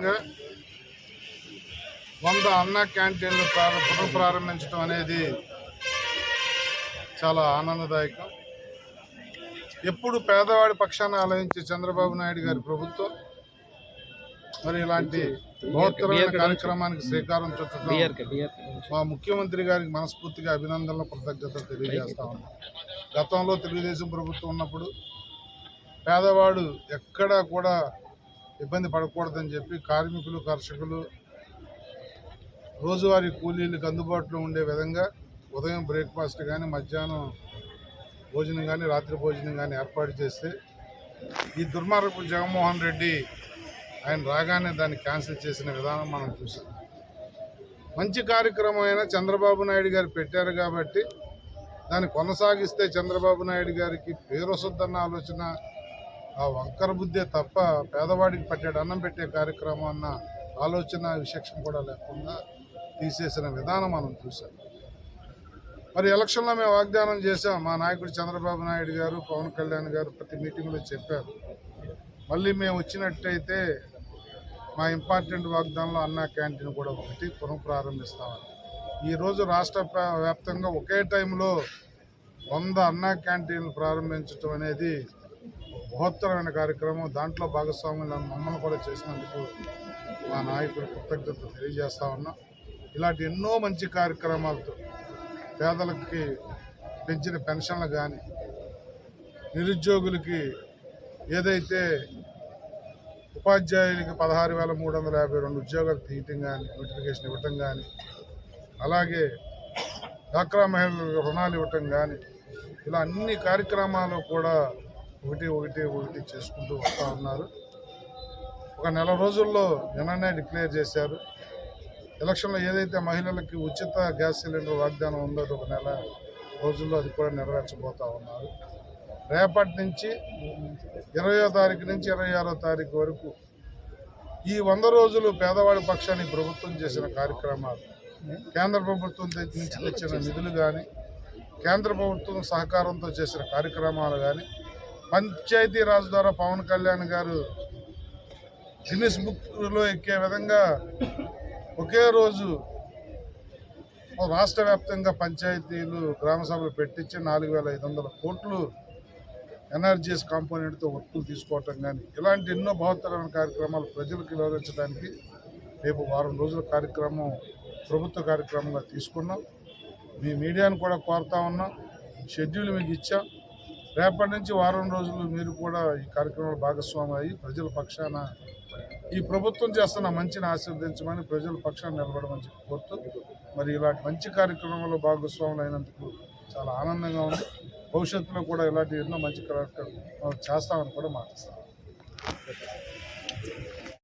భాగంగా వంద అన్న క్యాంటీన్లు ప్రార- పునఃప్రారంభించడం అనేది చాలా ఆనందదాయకం. ఎప్పుడు పేదవాడి పక్షాన ఆలోచించే చంద్రబాబు నాయుడు గారి ప్రభుత్వం మరి ఇలాంటి మహోత్తరమైన కార్యక్రమానికి శ్రీకారం చుట్టడం మా ముఖ్యమంత్రి గారికి మనస్ఫూర్తిగా అభినందనలు కృతజ్ఞతలు తెలియజేస్తా ఉన్నాం. గతంలో తెలుగుదేశం ప్రభుత్వం ఉన్నప్పుడు పేదవాడు ఎక్కడా కూడా ఇబ్బంది పడకూడదని చెప్పి కార్మికులు కర్షకులు రోజువారీ కూలీలకు అందుబాటులో ఉండే విధంగా ఉదయం బ్రేక్ఫాస్ట్ కానీ మధ్యాహ్నం భోజనం కానీ రాత్రి భోజనం కానీ ఏర్పాటు చేస్తే ఈ దుర్మార్గపు జగన్మోహన్ రెడ్డి ఆయన రాగానే దాన్ని క్యాన్సిల్ చేసిన విధానం మనం చూసాం. మంచి కార్యక్రమం అయినా చంద్రబాబు నాయుడు గారు పెట్టారు కాబట్టి దాన్ని కొనసాగిస్తే చంద్రబాబు నాయుడు గారికి పేరు వస్తుందన్న ఆలోచన ఆ వంకర బుద్ధే తప్ప పేదవాడికి పట్టాడు అన్నం పెట్టే కార్యక్రమం అన్న ఆలోచన విశేషం కూడా లేకుండా తీసేసిన విధానం మనం చూసాం మరి ఎలక్షన్లో మేము వాగ్దానం చేశాం. మా నాయకుడు చంద్రబాబు నాయుడు గారు పవన్ కళ్యాణ్ గారు ప్రతి మీటింగ్లో చెప్పారు. మళ్ళీ మేము వచ్చినట్టయితే మా ఇంపార్టెంట్ వాగ్దానంలో అన్నా క్యాంటీన్ కూడా ఒకటి పునఃప్రారంభిస్తామని. ఈరోజు రాష్ట్ర వ్యాప్తంగా ఒకే టైంలో వంద అన్నా క్యాంటీన్లు ప్రారంభించడం అనేది మహోత్తరమైన కార్యక్రమం. దాంట్లో భాగస్వాములు మమ్మల్ని కూడా చేసినందుకు మా నాయకులు కృతజ్ఞతలు తెలియజేస్తా ఉన్నాం. ఇలాంటి ఎన్నో మంచి కార్యక్రమాలతో పేదలకి పెంచిన పెన్షన్లు కానీ నిరుద్యోగులకి ఏదైతే ఉపాధ్యాయులకి పదహారు వేల మూడు వందల యాభై రెండు ఉద్యోగాలు తీయటం కానీ నోటిఫికేషన్ ఇవ్వటం కానీ అలాగే డాక్రా మహిళలకు రుణాలు ఇవ్వటం కానీ ఇలా అన్ని కార్యక్రమాలు కూడా ఒకటి ఒకటి ఒకటి చేసుకుంటూ వస్తూ ఉన్నారు. ఒక నెల రోజుల్లో నిన్ననే డిక్లేర్ చేశారు. ఎలక్షన్లో ఏదైతే మహిళలకి ఉచిత గ్యాస్ సిలిండర్ వాగ్దానం ఉందో అది ఒక నెల రోజుల్లో అది కూడా నెరవేర్చబోతా ఉన్నారు. రేపటి నుంచి ఇరవయో తారీఖు నుంచి ఇరవై ఆరో తారీఖు వరకు ఈ వంద రోజులు పేదవాడి పక్షానికి ప్రభుత్వం చేసిన కార్యక్రమాలు కేంద్ర ప్రభుత్వం నుంచి తెచ్చిన నిధులు కానీ కేంద్ర ప్రభుత్వం సహకారంతో చేసిన కార్యక్రమాలు కానీ పంచాయతీ రాజ్ ద్వారా పవన్ కళ్యాణ్ గారు గిన్నిస్ బుక్లో ఎక్కే విధంగా ఒకే రోజు రాష్ట్ర వ్యాప్తంగా పంచాయతీలు గ్రామ సభలు పెట్టించి నాలుగు వేల ఐదు వందల కోట్లు ఎన్ఆర్జీఎస్ కాంపోనెంట్తో వర్కులు తీసుకోవటం కానీ ఇలాంటి ఎన్నో బహుత్తరమైన కార్యక్రమాలు ప్రజలకు వివరించడానికి రేపు వారం రోజుల కార్యక్రమం ప్రభుత్వ కార్యక్రమంగా తీసుకున్నాం. మీ మీడియాను కూడా కోరుతా ఉన్నాం. షెడ్యూల్ మీకు ఇచ్చాం. రేపటి నుంచి వారం రోజులు మీరు కూడా ఈ కార్యక్రమంలో భాగస్వామి అయ్యి ప్రజల పక్షాన ఈ ప్రభుత్వం చేస్తున్న మంచిని ఆశీర్వదించమని ప్రజల పక్షాన్ని నిలబడమని చెప్పి కోరుతూ మరి ఇలాంటి మంచి కార్యక్రమంలో భాగస్వాములు అయినందుకు చాలా ఆనందంగా ఉంది. భవిష్యత్తులో కూడా ఇలాంటి ఎన్నో మంచి కార్యక్రమాలు చేస్తామని కూడా మాట్లాస్తాం